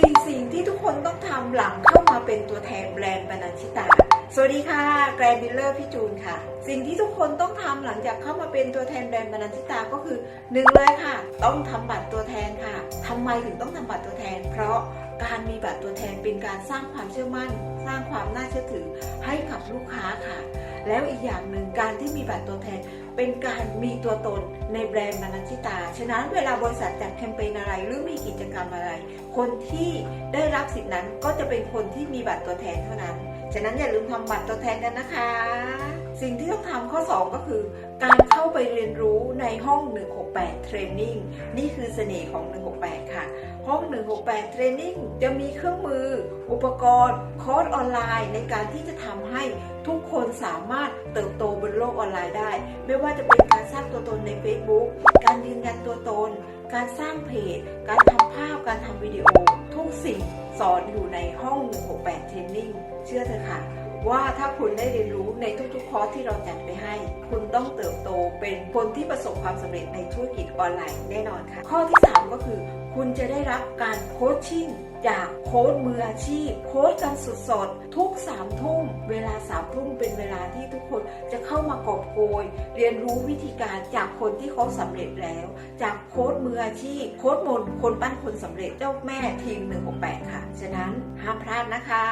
สิ่งที่ทุกคนต้องทำหลังเข้ามาเป็นตัวแทนแบรนด์บรรณชิตา สวัสดีค่ะแกรนดิลเลอร์พี่จูนค่ะ สิ่งที่ทุกคนต้องทำหลังจากเข้ามาเป็นตัวแทนแบรนด์บรรณชิตาก็คือหนึ่งเลยค่ะ ต้องทำบัตรตัวแทนค่ะทำไมถึงต้องทำบัตรตัวแทน เพราะการมีบัตรตัวแทนเป็นการสร้างความเชื่อมั่น สร้างความน่าเชื่อถือให้กับลูกค้าค่ะ แล้วอีกอย่างหนึ่งการที่มีบัตรตัวแทน เป็นการมีตัวตนในแบรนด์มานันชิตา ฉะนั้นเวลาบริษัทจัดแคมเปญอะไรหรือมีกิจกรรมอะไร คนที่ได้รับสิทธินั้นก็จะเป็นคนที่มีบัตรตัวแทนเท่านั้น ฉะนั้นอย่าลืมทำบัตรตัวแทนกันนะคะ สิ่งที่ต้องทำข้อ 2 ก็คือ การเข้าไปเรียนรู้ในห้อง 168 Training นี่คือเสน่ห์ของ 168 ค่ะ ห้อง 168 Training จะมีเครื่องมือ อุปกรณ์ คอร์สออนไลน์ ในการที่จะทำให้ทุกคนสามารถเติบโตบนโลกออนไลน์ได้ ไม่ว่าจะเป็นการสร้างตัวตนใน Facebook การยืนยันตัวตน การสร้างเพจ การทำภาพ การทำวิดีโอ ทุกสิ่งสอนอยู่ในห้อง 168 Training เชื่อเถอะค่ะ ว่าถ้าคุณได้เรียนรู้ในทุกๆ คอร์สที่เราจัดไปให้ คุณต้องเติบโตเป็นคนที่ประสบความสำเร็จในธุรกิจออนไลน์แน่นอนค่ะ ข้อที่ 3 ก็คือ คุณจะได้รับการโคชชิ่ง จากโค้ชมืออาชีพ โค้ชกันสดๆ ทุก3ามทุ่มเวลา3ามทุ่มเป็นเวลาที่ทุกคนจะเข้ามากอบโกย เรียนรู้วิธีการจากคนที่เขาสำเร็จแล้ว จากโค้ชมืออาชีพ โค้ชมนคนปั้นคนสำเร็จเจ้าแม่ทีม168ค่ะ ฉะนั้นห้ามพลาดนะคะ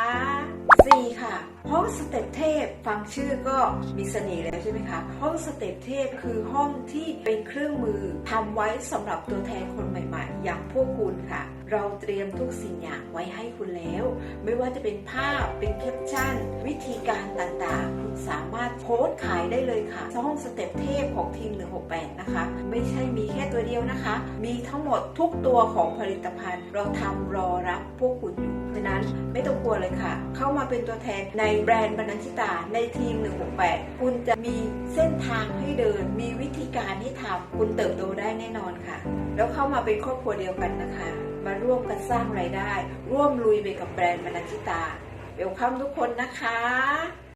4ค่ะห้องสเต็ปเทพฟังชื่อก็มีเสน่ห์แล้วใช่ไหมคะ ห้องสเต็ปเทพคือห้องที่เป็นเครื่องมือทำไว้สำหรับตัวแทนคนใหม่ ๆ อย่างพวกคุณค่ะ เราเตรียมทุกสิ่งอย่างไว้ให้คุณแล้ว ไม่ว่าจะเป็นภาพเป็นแคปชั่น วิธีการต่างๆ คุณสามารถโพสต์ขายได้เลยค่ะห้องสเต็ปเทพของทีม 168 นะคะ ไม่ใช่มีแค่ตัวเดียวนะคะ มีทั้งหมดทุกตัวของผลิตภัณฑ์ เราทำรอรับพวกคุณอยู่ฉะนั้นไม่ต้องกลัวเลยค่ะ เข้ามาเป็นตัวแทนในแบรนด์บรรณชิตาในทีม 168 คุณจะมีเส้นทางให้เดิน มีวิธีการให้ทำคุณเติบโตได้แน่นอนค่ะ แล้วเข้ามาเป็นครอบครัวเดียวกันนะคะ มาร่วมกันสร้างไรายได้ ร่วมลุยไปกับแบรนด์บรรณชิตาเวลคัมทุกคนนะคะ